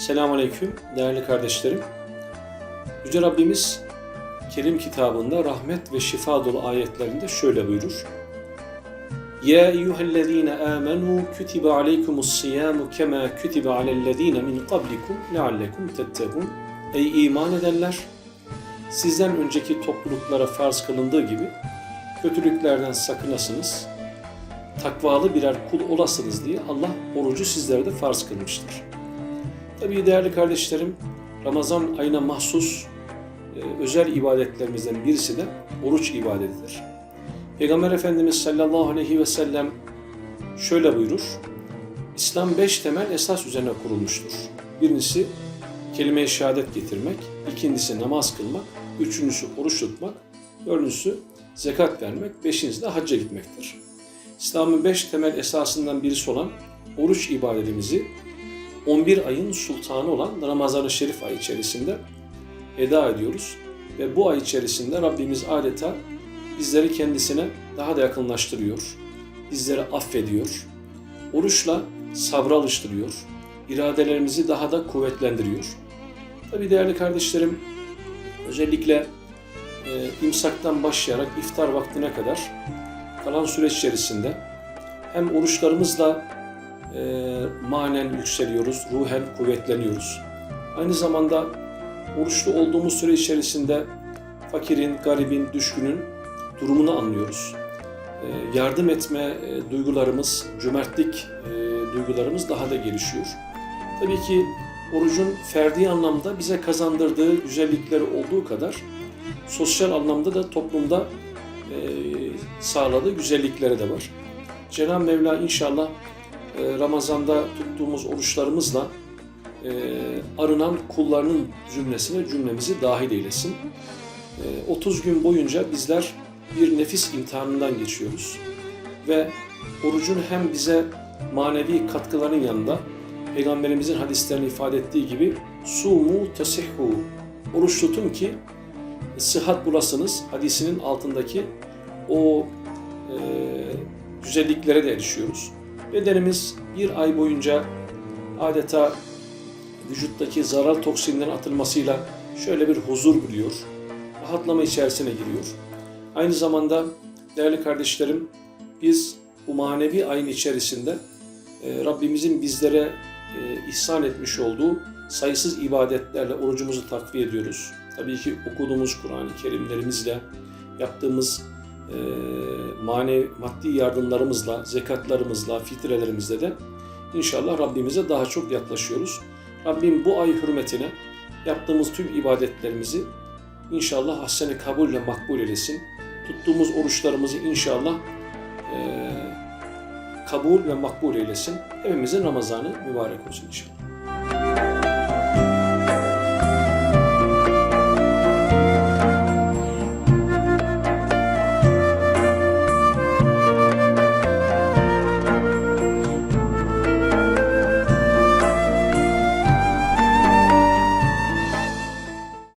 Selamun Aleyküm değerli kardeşlerim. Yüce Rabbimiz Kerim kitabında rahmet ve şifa dolu ayetlerinde şöyle buyurur. Ya eyyühellezine amenu kutibe aleykumus siyamu kema kutibe alellezine min qablikum leallekum tettekun. Ey iman edenler! Sizden önceki topluluklara farz kılındığı gibi kötülüklerden sakınasınız, takvalı birer kul olasınız diye Allah orucu sizlere de farz kılmıştır. Tabii değerli kardeşlerim, Ramazan ayına mahsus e, özel ibadetlerimizden birisi de oruç ibadetidir. Peygamber Efendimiz sallallahu aleyhi ve sellem şöyle buyurur. İslam beş temel esas üzerine kurulmuştur. Birincisi kelime-i şehadet getirmek, ikincisi namaz kılmak, üçüncüsü oruç tutmak, dördüncüsü zekat vermek, beşincisi de hacca gitmektir. İslam'ın beş temel esasından birisi olan oruç ibadetimizi 11 ayın sultanı olan Ramazan-ı Şerif ayı içerisinde eda ediyoruz. Ve bu ay içerisinde Rabbimiz adeta bizleri kendisine daha da yakınlaştırıyor. Bizleri affediyor. Oruçla sabra alıştırıyor. İradelerimizi daha da kuvvetlendiriyor. Tabi değerli kardeşlerim, özellikle e, imsaktan başlayarak iftar vaktine kadar kalan süreç içerisinde hem oruçlarımızla e, manen yükseliyoruz, ruhen kuvvetleniyoruz. Aynı zamanda oruçlu olduğumuz süre içerisinde fakirin, garibin, düşkünün durumunu anlıyoruz. E, yardım etme e, duygularımız, cömertlik e, duygularımız daha da gelişiyor. Tabii ki orucun ferdi anlamda bize kazandırdığı güzellikleri olduğu kadar sosyal anlamda da toplumda e, sağladığı güzellikleri de var. Cenab-ı Mevla inşallah Ramazan'da tuttuğumuz oruçlarımızla e, arınan kullarının cümlesine cümlemizi dahil eylesin. E, 30 gün boyunca bizler bir nefis imtihanından geçiyoruz ve orucun hem bize manevi katkıların yanında Peygamberimizin hadislerini ifade ettiği gibi sumu tesihhu oruç tutun ki sıhhat bulasınız hadisinin altındaki o e, güzelliklere de erişiyoruz. Bedenimiz bir ay boyunca adeta vücuttaki zarar toksinlerin atılmasıyla şöyle bir huzur buluyor. Rahatlama içerisine giriyor. Aynı zamanda değerli kardeşlerim biz bu manevi ayın içerisinde e, Rabbimizin bizlere e, ihsan etmiş olduğu sayısız ibadetlerle orucumuzu takviye ediyoruz. Tabii ki okuduğumuz Kur'an-ı Kerimlerimizle, yaptığımız e, manevi, maddi yardımlarımızla, zekatlarımızla, fitrelerimizle de inşallah Rabbimize daha çok yaklaşıyoruz. Rabbim bu ay hürmetine yaptığımız tüm ibadetlerimizi inşallah ahsen kabulle makbul eylesin. Tuttuğumuz oruçlarımızı inşallah e, kabul ve makbul eylesin. Hepimizin Ramazanı mübarek olsun inşallah.